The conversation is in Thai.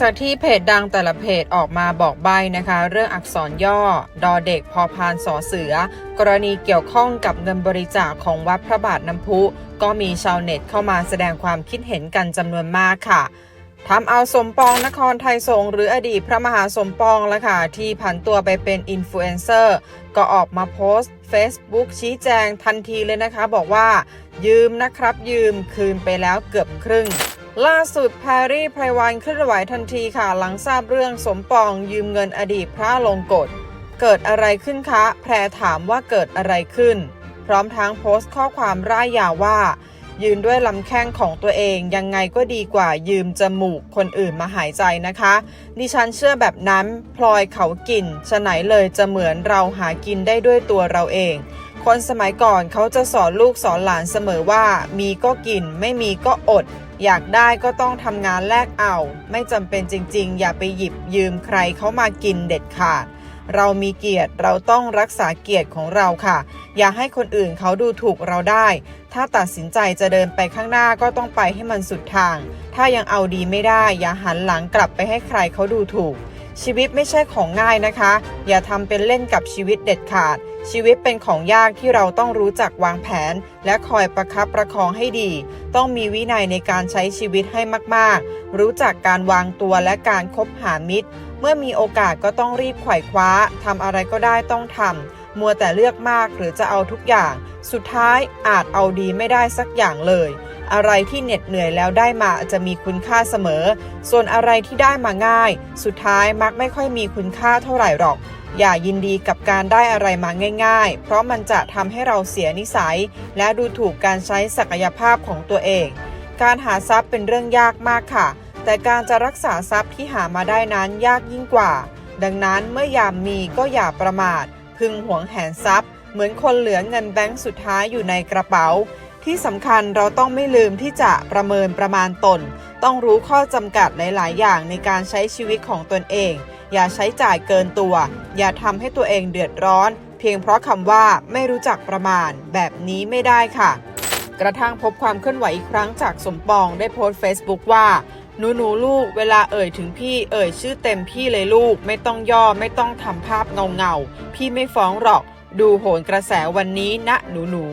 จากที่เพจดังแต่ละเพจออกมาบอกใบนะคะ เรื่องอักษรย่อ ดอเด็กพอพานสอเสือ กรณีเกี่ยวข้องกับเงินบริจาคของวัดพระบาทน้ำพุ ก็มีชาวเน็ตเข้ามาแสดงความคิดเห็นกันจำนวนมากค่ะทำเอาสมปองนครไทยสงหรืออดีตพระมหาสมปองละค่ะ ที่ผันตัวไปเป็นอินฟลูเอนเซอร์ ก็ออกมาโพสต์ Facebook ชี้แจงทันทีเลยนะคะ บอกว่า ยืมนะครับยืมคืนไปแล้วเกือบครึ่ง ล่าสุดแพรรี่ไพรวันเคลื่อนไหวทันทีค่ะหลังทราบเรื่องสมปองยืมเงินอดีตพระลงกฎเกิดอะไรขึ้นคะ แพรถามว่าเกิดอะไรขึ้น พร้อมทั้งโพสต์ข้อความร่ายยาวว่า ยืนด้วยลำแข้งของตัวเองยังไงก็ดีกว่ายืมจมูกคนอื่นมาหายใจนะคะ ดิฉันเชื่อแบบนั้น พลอยเขากินฉะไหนเลยจะเหมือนเราหากินได้ด้วยตัวเราเอง คนสมัยก่อนเขาจะสอนลูกสอนหลานเสมอว่า มีก็กินไม่มีก็อด อยากได้ก็ต้องทำงานแลกเอา ไม่จำเป็นจริง ๆ อย่าไปหยิบยืมใครเขามากินเด็ดขาด เรามีเกียรติเราต้องรักษาเกียรติของเราค่ะ อย่าให้คนอื่นเขาดูถูกเราได้ ถ้าตัดสินใจจะเดินไปข้างหน้าก็ต้องไปให้มันสุดทาง ถ้ายังเอาดีไม่ได้ อย่าหันหลังกลับไปให้ใครเขาดูถูก ชีวิตไม่ใช่ของง่ายนะคะ อย่าทำเป็นเล่นกับชีวิตเด็ดขาด ชีวิตเป็นของยากที่เราต้องรู้จักวางแผน และคอยประคับประคองให้ดี ต้องมีวินัยในการใช้ชีวิตให้มาก ๆ รู้จักการวางตัวและการคบหามิตร เมื่อมีโอกาสก็ต้องรีบไขว่คว้าทำอะไรก็ได้ต้องทำ มัวแต่เลือกมากหรือจะเอาทุกอย่าง สุดท้ายอาจเอาดีไม่ได้สักอย่างเลย อะไรที่เหน็ดเหนื่อยแล้วได้มาจะมีคุณค่าเสมอ ส่วนอะไรที่ได้มาง่าย สุดท้ายมักไม่ค่อยมีคุณค่าเท่าไหร่หรอกอย่ายินดีกับการได้อะไรมาง่าย ๆ เพราะมันจะทำให้เราเสียนิสัย และดูถูกการใช้ศักยภาพของตัวเอง การหาทรัพย์เป็นเรื่องยากมากค่ะ แต่การจะรักษาทรัพย์ที่หามาได้นั้นยากยิ่งกว่า ดังนั้นเมื่อยามมีก็อย่าประมาท พึงหวงแหนทรัพย์ เหมือนคนเหลือเงินแบงก์สุดท้ายอยู่ในกระเป๋า ที่สำคัญเราต้องไม่ลืมที่จะประเมินประมาณตน ต้องรู้ข้อจำกัดหลาย ๆ อย่างในการใช้ชีวิตของตนเอง อย่าใช้จ่ายเกินตัว อย่าทำให้ตัวเองเดือดร้อน เพียงเพราะคำว่าไม่รู้จักประมาณ แบบนี้ไม่ได้ค่ะกระทั่งพบความเคลื่อนไหวอีกครั้งจากสมปองได้โพสต์ Facebook ว่า หนูหนูลูก เวลาเอ่ยถึงพี่เอ่ยชื่อเต็มพี่เลยลูก ไม่ต้องย่อไม่ต้องทำภาพเงาเงาพี่ไม่ฟ้องหรอก ดูโหนกระแสวันนี้นะหนูหนู